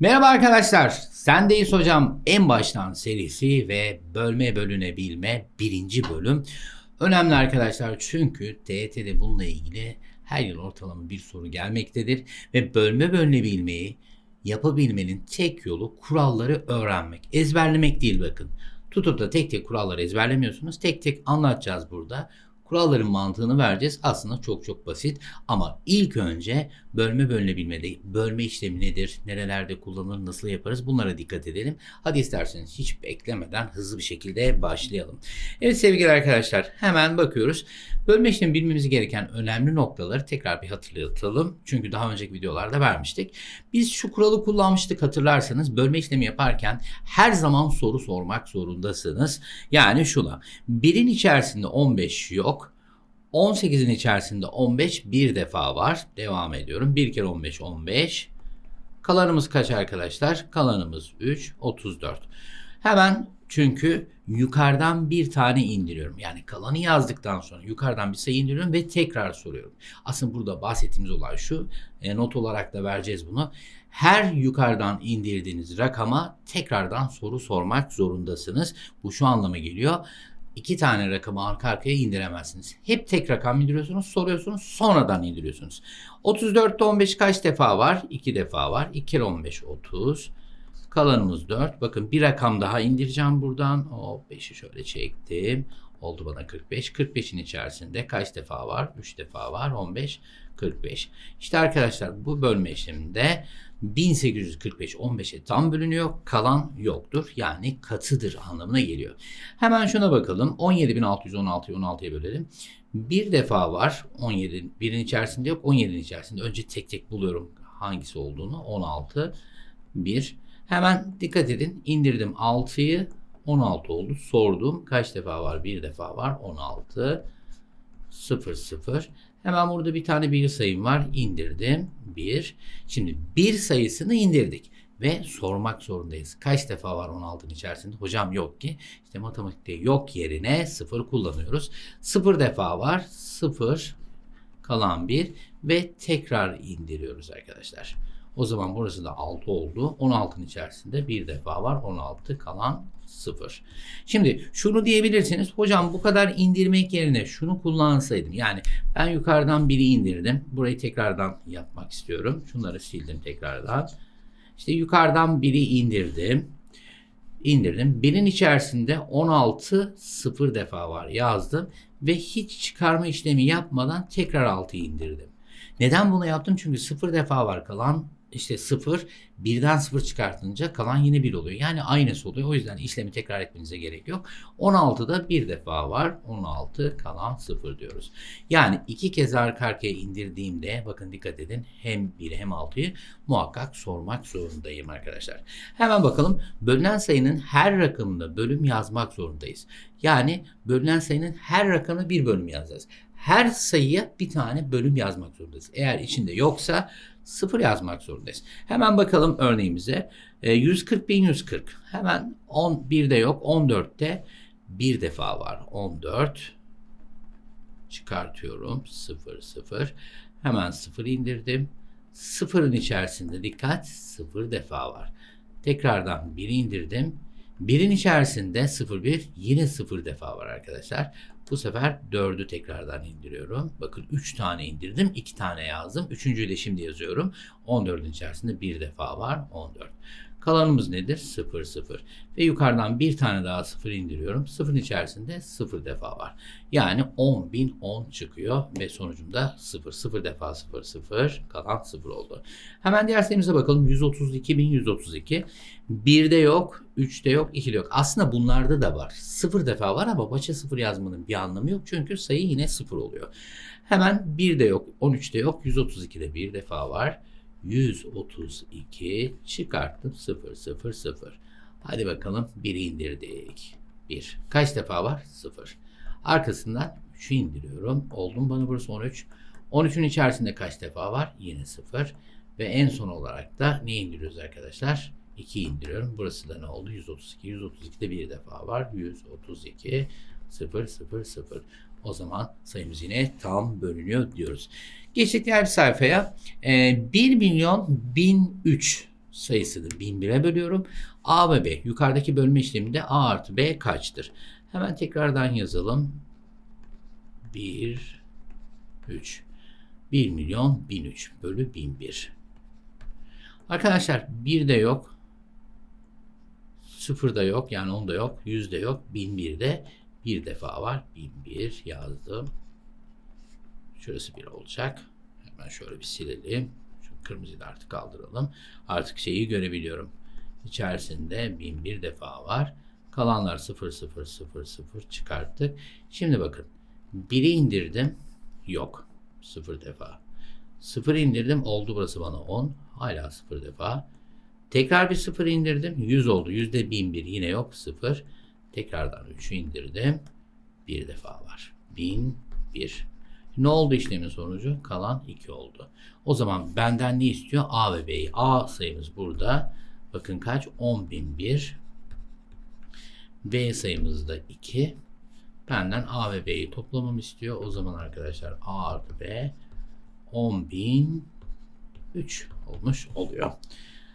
Merhaba arkadaşlar. Sendeyiz hocam en baştan serisi ve bölme bölünebilme birinci bölüm. Önemli arkadaşlar çünkü TYT'de bununla ilgili her yıl ortalama bir soru gelmektedir. Ve bölme bölünebilmeyi yapabilmenin tek yolu kuralları öğrenmek. Ezberlemek değil bakın. Tutup da tek tek kuralları ezberlemiyorsunuz. Tek tek anlatacağız burada. Kuralların mantığını vereceğiz. Aslında çok çok basit ama ilk önce bölme bölünebilmede bölme işlemi nedir? Nerelerde kullanılır? Nasıl yaparız? Bunlara dikkat edelim. Hadi isterseniz hiç beklemeden hızlı bir şekilde başlayalım. Evet sevgili arkadaşlar hemen bakıyoruz. Bölme işlemi bilmemiz gereken önemli noktaları tekrar bir hatırlatalım. Çünkü daha önceki videolarda vermiştik. Biz şu kuralı kullanmıştık hatırlarsanız bölme işlemi yaparken her zaman soru sormak zorundasınız. Yani şuna birin içerisinde 15 yok. 18'in içerisinde 15 bir defa var. Devam ediyorum. 1 kere 15 15. Kalanımız kaç arkadaşlar? Kalanımız 3 34. Hemen çünkü yukarıdan bir tane indiriyorum. Yani kalanı yazdıktan sonra yukarıdan bir sayı indiriyorum ve tekrar soruyorum. Aslında burada bahsettiğimiz olay şu. E, not olarak da vereceğiz bunu. Her yukarıdan indirdiğiniz rakama tekrardan soru sormak zorundasınız. Bu şu anlama geliyor iki tane rakamı arka arkaya indiremezsiniz. Hep tek rakam indiriyorsunuz, soruyorsunuz, sonradan indiriyorsunuz. 34'te 15 kaç defa var? 2 defa var. 2 kere 15 30. Kalanımız 4. Bakın bir rakam daha indireceğim buradan. O 5'i şöyle çektim. Oldu bana 45. 45'in içerisinde kaç defa var? 3 defa var. 15, 45. İşte arkadaşlar bu bölme işleminde 1845 15'e tam bölünüyor. Kalan yoktur. Yani katıdır anlamına geliyor. Hemen şuna bakalım. 17616'yı 16'ya bölelim. Bir defa var. 17 birin içerisinde yok. 17'nin içerisinde. Önce tek tek buluyorum hangisi olduğunu. 16 1 Hemen dikkat edin. İndirdim 6'yı. 16 oldu. Sordum. Kaç defa var? Bir defa var. 16 0 0 Hemen burada bir tane bir sayım var. İndirdim. 1. Şimdi bir sayısını indirdik. Ve sormak zorundayız. Kaç defa var 16'nın içerisinde? Hocam yok ki. İşte matematikte yok yerine 0 kullanıyoruz. 0 defa var. 0 kalan 1 ve tekrar indiriyoruz arkadaşlar. O zaman burası da 6 oldu. 16'nın içerisinde bir defa var. 16 kalan 0. Şimdi şunu diyebilirsiniz. Hocam bu kadar indirmek yerine şunu kullansaydım. Yani ben yukarıdan biri indirdim. Burayı tekrardan yapmak istiyorum. Şunları sildim tekrardan. İşte yukarıdan biri indirdim. İndirdim. Birin içerisinde 16 sıfır defa var yazdım. Ve hiç çıkarma işlemi yapmadan tekrar 6'yı indirdim. Neden bunu yaptım? Çünkü sıfır defa var kalan işte 0 birden 0 çıkartınca kalan yine 1 oluyor. Yani aynısı oluyor. O yüzden işlemi tekrar etmenize gerek yok. 16'da bir defa var. 16 kalan 0 diyoruz. Yani iki kez arka arkaya indirdiğimde bakın dikkat edin hem 1'i hem 6'yı muhakkak sormak zorundayım arkadaşlar. Hemen bakalım bölünen sayının her rakamında bölüm yazmak zorundayız. Yani bölünen sayının her rakamına bir bölüm yazacağız. Her sayıya bir tane bölüm yazmak zorundayız. Eğer içinde yoksa sıfır yazmak zorundayız. Hemen bakalım örneğimize. E, 140 bin 140. Hemen 11'de yok. 14'te bir defa var. 14 çıkartıyorum. 0 0. Hemen 0 indirdim. Sıfırın içerisinde dikkat 0 defa var. Tekrardan 1'i indirdim. Birin içerisinde 01 yine 0 defa var arkadaşlar. Bu sefer 4'ü tekrardan indiriyorum. Bakın 3 tane indirdim. 2 tane yazdım. Üçüncüyü de şimdi yazıyorum. 14'ün içerisinde bir defa var. 14. Kalanımız nedir? 0, 0. Ve yukarıdan bir tane daha 0 indiriyorum. 0'ın içerisinde 0 defa var. Yani 10.010 çıkıyor ve sonucunda 0. 0 defa 0, 0. Kalan 0 oldu. Hemen diğer sayımıza bakalım. 132.132. 1'de yok, 3'te yok, 2'de yok. Aslında bunlarda da var. 0 defa var ama başa 0 yazmanın bir anlamı yok. Çünkü sayı yine 0 oluyor. Hemen 1'de yok, 13'te yok, 132'de bir defa var. 132 çıkarttım 0 0 0. Hadi bakalım 1'i indirdik. 1. Kaç defa var? 0. Arkasından 3'ü indiriyorum. Oldu mu bana burası 13? 13'ün içerisinde kaç defa var? Yine 0. Ve en son olarak da ne indiriyoruz arkadaşlar? 2 indiriyorum. Burası da ne oldu? 132. 132'de bir defa var. 132 0 0 0. O zaman sayımız yine tam bölünüyor diyoruz. Geçtik diğer sayfaya. E, 1 milyon 1003 sayısını 1001'e bölüyorum. A ve B yukarıdaki bölme işleminde A artı B kaçtır? Hemen tekrardan yazalım. 1 3 1 milyon 1003 bölü 1001. Arkadaşlar 1 de yok. 0 da yok yani 10 da yok. 100 de yok. 1001'de bir defa var. 1001 yazdım. Şurası 1 olacak. Hemen şöyle bir silelim. Şu kırmızıyı da artık kaldıralım. Artık şeyi görebiliyorum. İçerisinde 1001 defa var. Kalanlar 0 0 0 0 çıkarttık. Şimdi bakın. 1'i indirdim. Yok. 0 defa. 0 indirdim. Oldu burası bana 10. Hala 0 defa. Tekrar bir 0 indirdim. 100 oldu. Yüzde 1001 yine yok. 0. Tekrardan 3'ü indirdim. Bir defa var. 1001. Ne oldu işlemin sonucu? Kalan 2 oldu. O zaman benden ne istiyor? A ve B'yi. A sayımız burada. Bakın kaç? 10.001. B sayımız da 2. Benden A ve B'yi toplamamı istiyor. O zaman arkadaşlar A artı B 10.003 olmuş oluyor.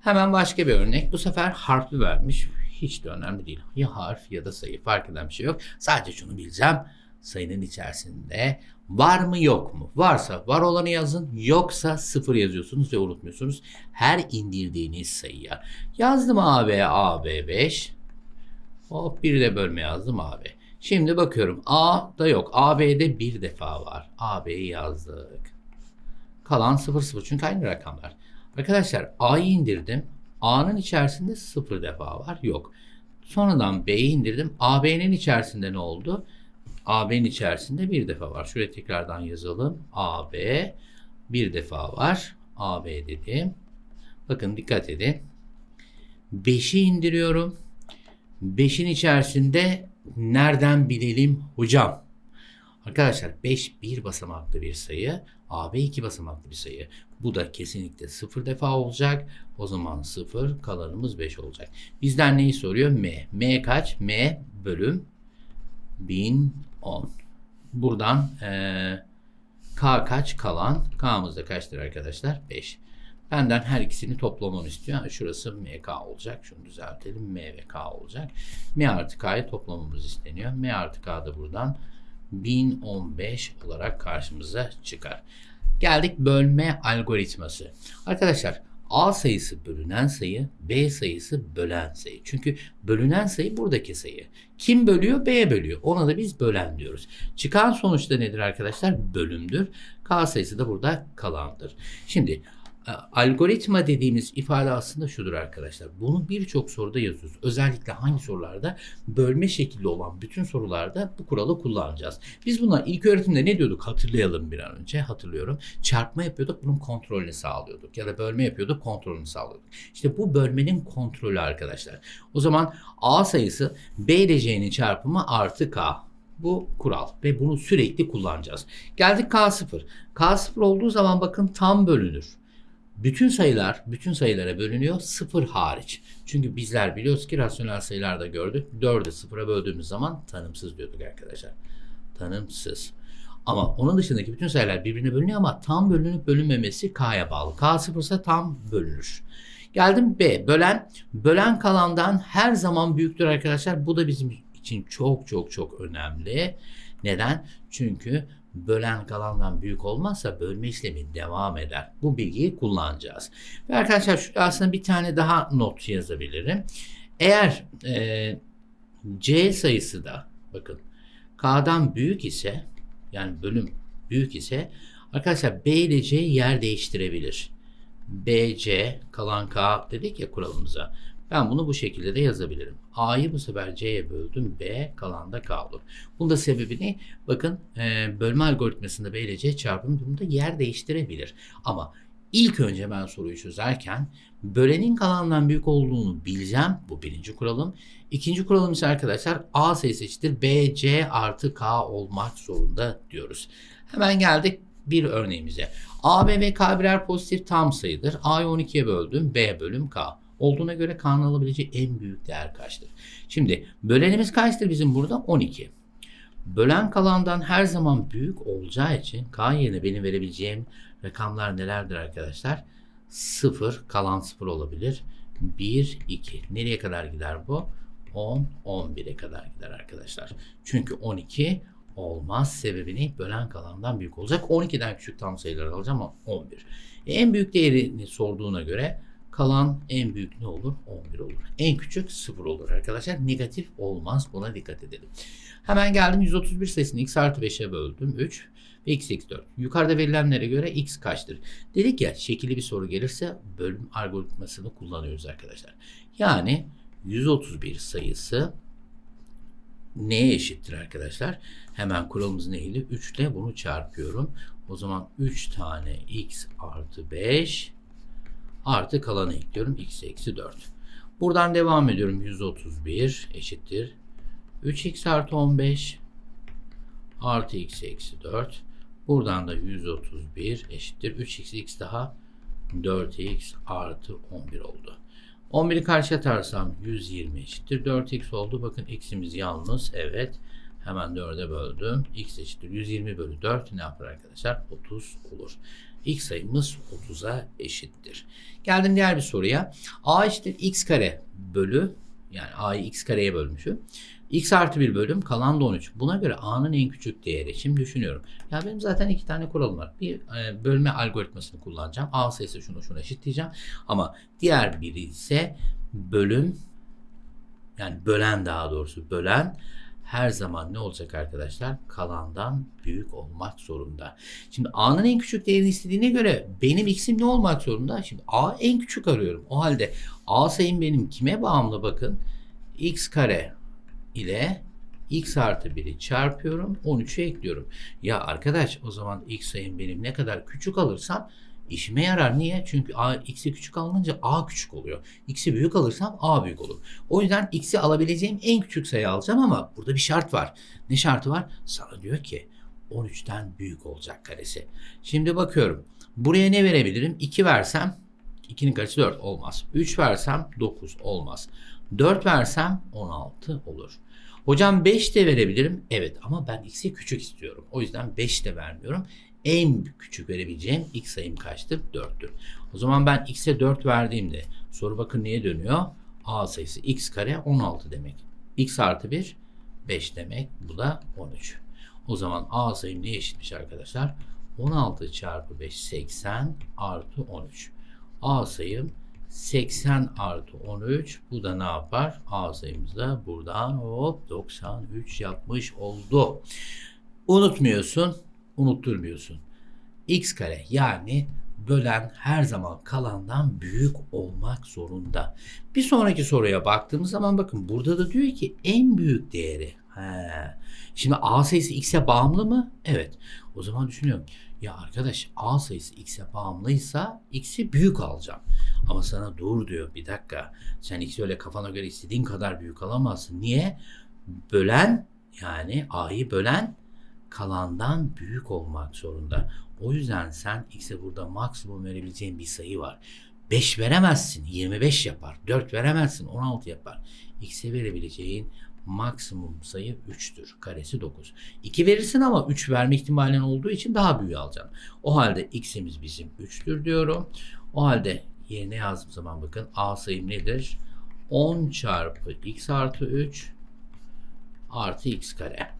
Hemen başka bir örnek. Bu sefer harfli vermiş. Hiç de önemli değil. Ya harf ya da sayı fark eden bir şey yok. Sadece şunu bileceğim. Sayının içerisinde var mı yok mu? Varsa var olanı yazın. Yoksa sıfır yazıyorsunuz ve unutmuyorsunuz. Her indirdiğiniz sayıya. Yazdım AB, AB 5. Hop bir de bölme yazdım AB. Şimdi bakıyorum A da yok. AB'de bir defa var. AB'yi yazdık. Kalan 0 0 çünkü aynı rakamlar. Arkadaşlar A'yı indirdim. A'nın içerisinde 0 defa var. Yok. Sonradan B'yi indirdim. AB'nin içerisinde ne oldu? AB'nin içerisinde bir defa var. Şuraya tekrardan yazalım. AB bir defa var. AB dedim. Bakın dikkat edin. 5'i indiriyorum. 5'in içerisinde nereden bilelim hocam? Arkadaşlar 5 bir basamaklı bir sayı. AB 2 basamaklı bir sayı. Bu da kesinlikle 0 defa olacak. O zaman 0 kalanımız 5 olacak. Bizden neyi soruyor? M. M kaç? M bölüm 1010. Buradan eee K kaç kalan? K'mız da kaçtır arkadaşlar? 5. Benden her ikisini toplamamı istiyor. Yani şurası MK olacak. Şunu düzeltelim. M ve K olacak. M artı K'yı toplamamız isteniyor. M artı K da buradan 1015 olarak karşımıza çıkar. Geldik bölme algoritması. Arkadaşlar A sayısı bölünen sayı, B sayısı bölen sayı. Çünkü bölünen sayı buradaki sayı. Kim bölüyor? B bölüyor. Ona da biz bölen diyoruz. Çıkan sonuçta nedir arkadaşlar? Bölümdür. K sayısı da burada kalandır. Şimdi algoritma dediğimiz ifade aslında şudur arkadaşlar. Bunu birçok soruda yazıyoruz. Özellikle hangi sorularda? Bölme şekilli olan bütün sorularda bu kuralı kullanacağız. Biz buna ilk öğretimde ne diyorduk? Hatırlayalım bir an önce. Hatırlıyorum. Çarpma yapıyorduk. Bunun kontrolünü sağlıyorduk. Ya da bölme yapıyorduk. Kontrolünü sağlıyorduk. İşte bu bölmenin kontrolü arkadaşlar. O zaman A sayısı B ile C'nin çarpımı artı K. Bu kural ve bunu sürekli kullanacağız. Geldik K0. K0 olduğu zaman bakın tam bölünür. Bütün sayılar bütün sayılara bölünüyor sıfır hariç. Çünkü bizler biliyoruz ki rasyonel sayılarda gördük. 4'ü sıfıra böldüğümüz zaman tanımsız diyorduk arkadaşlar. Tanımsız. Ama onun dışındaki bütün sayılar birbirine bölünüyor ama tam bölünüp bölünmemesi K'ya bağlı. K sıfırsa tam bölünür. Geldim B. Bölen. Bölen kalandan her zaman büyüktür arkadaşlar. Bu da bizim için çok çok çok önemli. Neden? Çünkü bölen kalandan büyük olmazsa bölme işlemi devam eder. Bu bilgiyi kullanacağız. Ve arkadaşlar şurada aslında bir tane daha not yazabilirim. Eğer e, C sayısı da bakın K'dan büyük ise yani bölüm büyük ise arkadaşlar B ile C yer değiştirebilir. BC kalan K dedik ya kuralımıza. Ben bunu bu şekilde de yazabilirim. A'yı bu sefer C'ye böldüm. B kalan da K olur. Bunun da sebebi ne? Bakın e, bölme algoritmasında B ile C çarpımı durumunda yer değiştirebilir. Ama ilk önce ben soruyu çözerken bölenin kalandan büyük olduğunu bileceğim. Bu birinci kuralım. İkinci kuralım ise arkadaşlar A sayısı eşittir B, C artı K olmak zorunda diyoruz. Hemen geldik bir örneğimize. A, B ve K birer pozitif tam sayıdır. A'yı 12'ye böldüm. B bölüm K olduğuna göre K'nın alabileceği en büyük değer kaçtır? Şimdi bölenimiz kaçtır bizim burada? 12. Bölen kalandan her zaman büyük olacağı için K yerine benim verebileceğim rakamlar nelerdir arkadaşlar? 0 kalan 0 olabilir. 1, 2. Nereye kadar gider bu? 10, 11'e kadar gider arkadaşlar. Çünkü 12 olmaz. Sebebini bölen kalandan büyük olacak. 12'den küçük tam sayılar alacağım ama 11. E, en büyük değerini sorduğuna göre kalan en büyük ne olur? 11 olur. En küçük 0 olur arkadaşlar. Negatif olmaz. Buna dikkat edelim. Hemen geldim 131 sayısını x artı 5'e böldüm. 3 ve x eksi 4. Yukarıda verilenlere göre x kaçtır? Dedik ya şekilli bir soru gelirse bölüm algoritmasını kullanıyoruz arkadaşlar. Yani 131 sayısı neye eşittir arkadaşlar? Hemen kuralımız neydi? 3 ile bunu çarpıyorum. O zaman 3 tane x artı 5 artı kalanı ekliyorum. x eksi 4. Buradan devam ediyorum. 131 eşittir. 3x artı 15 artı x eksi 4. Buradan da 131 eşittir. 3x x daha 4x artı 11 oldu. 11'i karşı atarsam 120 eşittir. 4x oldu. Bakın x'imiz yalnız. Evet. Hemen 4'e böldüm. x eşittir. 120 bölü 4 ne yapar arkadaşlar? 30 olur. X sayımız 30'a eşittir. Geldim diğer bir soruya. a eşittir x kare bölü yani a'yı x kareye bölmüşüm. x artı 1 bölüm kalan da 13. Buna göre a'nın en küçük değeri. Şimdi düşünüyorum. Ya benim zaten iki tane kuralım var. Bir e, bölme algoritmasını kullanacağım. a sayısı şunu şunu eşitleyeceğim. Ama diğer biri ise bölüm yani bölen daha doğrusu bölen her zaman ne olacak arkadaşlar? Kalandan büyük olmak zorunda. Şimdi a'nın en küçük değerini istediğine göre benim x'im ne olmak zorunda? Şimdi a en küçük arıyorum. O halde a sayım benim kime bağımlı bakın? x kare ile x artı 1'i çarpıyorum 13'e ekliyorum. Ya arkadaş o zaman x sayım benim ne kadar küçük alırsam işime yarar. Niye? Çünkü a, x'i küçük alınca a küçük oluyor. x'i büyük alırsam a büyük olur. O yüzden x'i alabileceğim en küçük sayı alacağım ama burada bir şart var. Ne şartı var? Sana diyor ki 13'ten büyük olacak karesi. Şimdi bakıyorum. Buraya ne verebilirim? 2 versem 2'nin karesi 4 olmaz. 3 versem 9 olmaz. 4 versem 16 olur. Hocam 5 de verebilirim. Evet ama ben x'i küçük istiyorum. O yüzden 5 de vermiyorum. En küçük verebileceğim x sayım kaçtır? 4'tür. O zaman ben x'e 4 verdiğimde soru bakın neye dönüyor? a sayısı x kare 16 demek. x artı 1 5 demek. Bu da 13. O zaman a sayım neye eşitmiş arkadaşlar? 16 çarpı 5 80 artı 13. a sayım 80 artı 13 bu da ne yapar? A sayımız da buradan hop 93 yapmış oldu. Unutmuyorsun, unutturmuyorsun. X kare yani bölen her zaman kalandan büyük olmak zorunda. Bir sonraki soruya baktığımız zaman bakın burada da diyor ki en büyük değeri. He. Şimdi A sayısı X'e bağımlı mı? Evet. O zaman düşünüyorum. Ya arkadaş A sayısı X'e bağımlıysa X'i büyük alacağım. Ama sana dur diyor bir dakika. Sen X'i öyle kafana göre istediğin kadar büyük alamazsın. Niye? Bölen yani A'yı bölen kalandan büyük olmak zorunda. O yüzden sen X'e burada maksimum verebileceğin bir sayı var. 5 veremezsin 25 yapar. 4 veremezsin 16 yapar. X'e verebileceğin maksimum sayı 3'tür. Karesi 9. 2 verirsin ama 3 verme ihtimalin olduğu için daha büyüğü alacaksın. O halde x'imiz bizim 3'tür diyorum. O halde yerine yazdığım zaman bakın a sayım nedir? 10 çarpı x artı 3 artı x kare.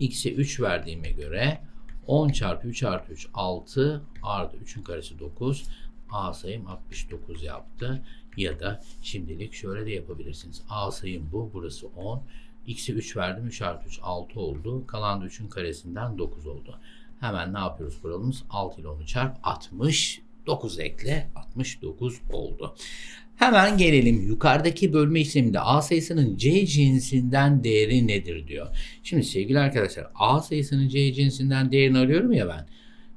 X'e 3 verdiğime göre 10 çarpı 3 artı 3 6 artı 3'ün karesi 9. A sayım 69 yaptı. Ya da şimdilik şöyle de yapabilirsiniz. A sayım bu. Burası 10. X'e 3 verdim. 3 artı 3 6 oldu. Kalan da 3'ün karesinden 9 oldu. Hemen ne yapıyoruz kuralımız? 6 ile 10'u çarp 60. 9 ekle 69 oldu. Hemen gelelim yukarıdaki bölme işleminde A sayısının C cinsinden değeri nedir diyor. Şimdi sevgili arkadaşlar A sayısının C cinsinden değerini arıyorum ya ben.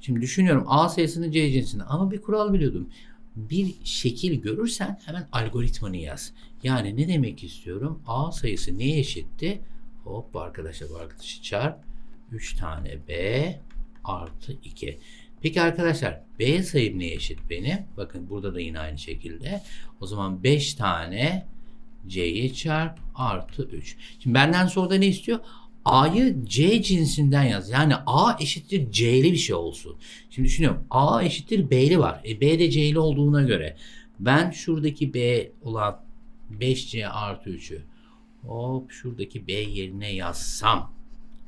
Şimdi düşünüyorum A sayısının C cinsinden ama bir kural biliyordum. Bir şekil görürsen hemen algoritmanı yaz. Yani ne demek istiyorum? A sayısı neye eşitti? Hop arkadaşlar bu arkadaşı çarp. 3 tane B artı 2. Peki arkadaşlar B sayım neye eşit benim? Bakın burada da yine aynı şekilde. O zaman 5 tane C'ye çarp artı 3. Şimdi benden sonra da ne istiyor? A'yı C cinsinden yaz. Yani A eşittir C'li bir şey olsun. Şimdi düşünüyorum. A eşittir B'li var. E, B de C'li olduğuna göre ben şuradaki B olan 5C artı 3'ü hop şuradaki B yerine yazsam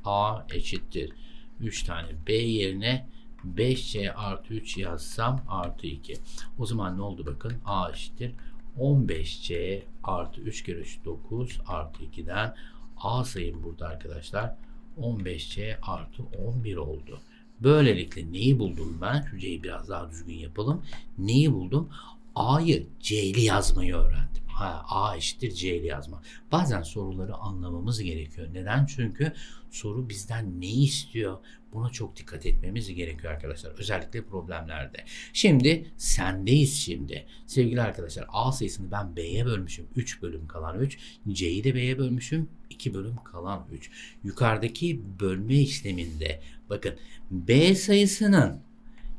A eşittir 3 tane B yerine 5C artı 3 yazsam artı 2. O zaman ne oldu bakın A eşittir 15C artı 3 kere 3 9 artı 2'den A sayım burada arkadaşlar 15C artı 11 oldu. Böylelikle neyi buldum ben? Şu biraz daha düzgün yapalım. Neyi buldum? A'yı C'li yazmayı öğrendim. Ha, A eşittir C'li yazma. Bazen soruları anlamamız gerekiyor. Neden? Çünkü soru bizden ne istiyor? Buna çok dikkat etmemiz gerekiyor arkadaşlar. Özellikle problemlerde. Şimdi sendeyiz şimdi. Sevgili arkadaşlar A sayısını ben B'ye bölmüşüm. 3 bölüm kalan 3. C'yi de B'ye bölmüşüm. 2 bölüm kalan 3. Yukarıdaki bölme işleminde bakın B sayısının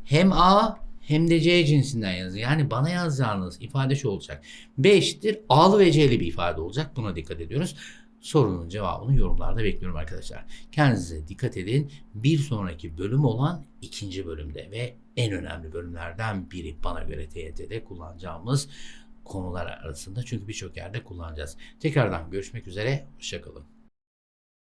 hem A hem de C cinsinden yazın. Yani bana yazacağınız ifade şu olacak. B eşittir A'lı ve C'li bir ifade olacak. Buna dikkat ediyoruz. Sorunun cevabını yorumlarda bekliyorum arkadaşlar. Kendinize dikkat edin. Bir sonraki bölüm olan ikinci bölümde ve en önemli bölümlerden biri bana göre TYT'de kullanacağımız konular arasında. Çünkü birçok yerde kullanacağız. Tekrardan görüşmek üzere. Hoşçakalın.